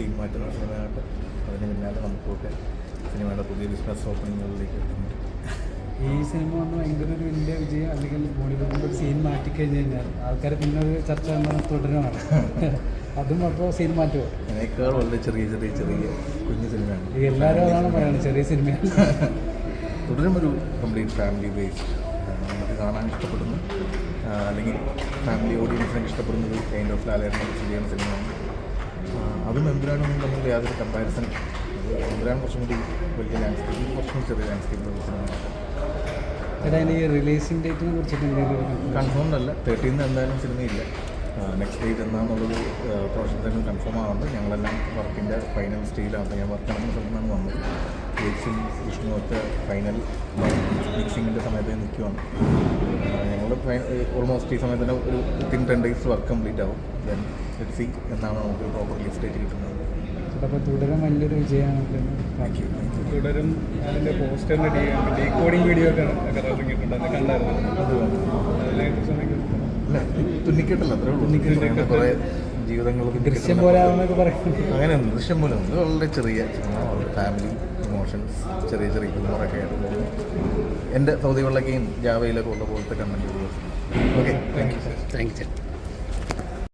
Scene മാറ്റുന്ന സിനിമയായിട്ട് അതിന് പിന്നാലെ നമുക്കൊക്കെ സിനിമയുടെ പുതിയ ബിസിനസ് ഓപ്പണിങ്ങുകളിലേക്ക് എത്തുന്നു ഈ സിനിമ വന്ന് ഭയങ്കര ഒരു വലിയ വിജയം അല്ലെങ്കിൽ ബോളിവുഡിന്റെ ഒരു സീൻ മാറ്റിക്കഴിഞ്ഞ് കഴിഞ്ഞാൽ ആൾക്കാർ പിന്നെ ഒരു ചർച്ച തുടരുകയാണ് അതും അപ്പോൾ സീൻ മാറ്റുമോ അതിനേക്കാൾ വളരെ ചെറിയ ചെറിയ ചെറിയ കുഞ്ഞു സിനിമയാണ്. എല്ലാവരും അതാണ് പറയുന്നത് ചെറിയ സിനിമ. തുടരും ഒരു കംപ്ലീറ്റ് ഫാമിലി ബേസ്ഡ് നമുക്ക് കാണാൻ ഇഷ്ടപ്പെടുന്നു. അല്ലെങ്കിൽ ഫാമിലി ഓഡിയൻസിനൊക്കെ ഇഷ്ടപ്പെടുന്ന ഒരു കൈൻഡ് ഓഫ് ലാലേട്ടനെ ചെയ്യുന്ന സിനിമയാണ്. അതും എമ്പുരാനൊന്നും തമ്മിൽ യാതൊരു കമ്പാരിസൺ മെമ്പ്രാൻ കുറച്ചും കൂടി വലിയ ലാൻഡ്സ്കേപ്പ് കുറച്ചും കൂടി ചെറിയ ലാൻഡ്സ്കേപ്പ് സിനിമയാണ് ഈ റിലീസിംഗ് ഡേറ്റിനെ കുറിച്ചിട്ട് കൺഫേംഡ് അല്ല. തേർട്ടീന്ന് എന്തായാലും സിനിമയില്ല നെക്സ്റ്റ് ഡേറ്റ് എന്താണെന്നുള്ളത് തന്നെ കൺഫേം ആവുന്നുണ്ട്. ഞങ്ങളെല്ലാം വർക്കിന്റെ ഫൈനൽ സ്റ്റേജിലാണ് ഞാൻ വർക്ക് നടക്കുന്ന സ്ഥലത്താണ് വന്നത്. ഏക്സും വിഷ്ണു ഒക്കെ ഫൈനൽ മിക്സിങ്ങിന്റെ സമയത്ത് നിൽക്കുവാണ് ഞങ്ങൾ ഓൾമോസ്റ്റ് ഈ സമയത്ത് തന്നെ ഒരു within ten days work complete ആവും. ദെൻ ലെറ്റ് സി എന്നാണ് നമുക്ക് പ്രോപ്പർ ലിസ്റ്റ് ഡേറ്റ് കിട്ടുന്നത്. അപ്പോൾ തുടരാൻ വലിയൊരു വിജയമാണ് തുടരും. അതിന്റെ പോസ്റ്ററിന്റെ ഡീകോഡിംഗ് വീഡിയോ ഒക്കെ ഇറങ്ങിയിട്ടുണ്ട് അത് കണ്ടായിരുന്നു. അത് എന്തെങ്കിലും അല്ല തുന്നിക്കെട്ടല്ല. അത്ര ഉള്ളൂ. കുറേ ജീവിതങ്ങൾ ദൃശ്യം പറയുന്നത്. അങ്ങനെ ദൃശ്യം പോലും വളരെ ചെറിയ ഫാമിലി ഇമോഷൻസ് ചെറിയ ചെറിയ ഹ്യൂമറൊക്കെ ആയിരുന്നു എന്റെ സൗദി വെള്ളക്കയും ജാവയിലൊക്കെ ഉള്ള പോലത്തെ comment okay thank you thank you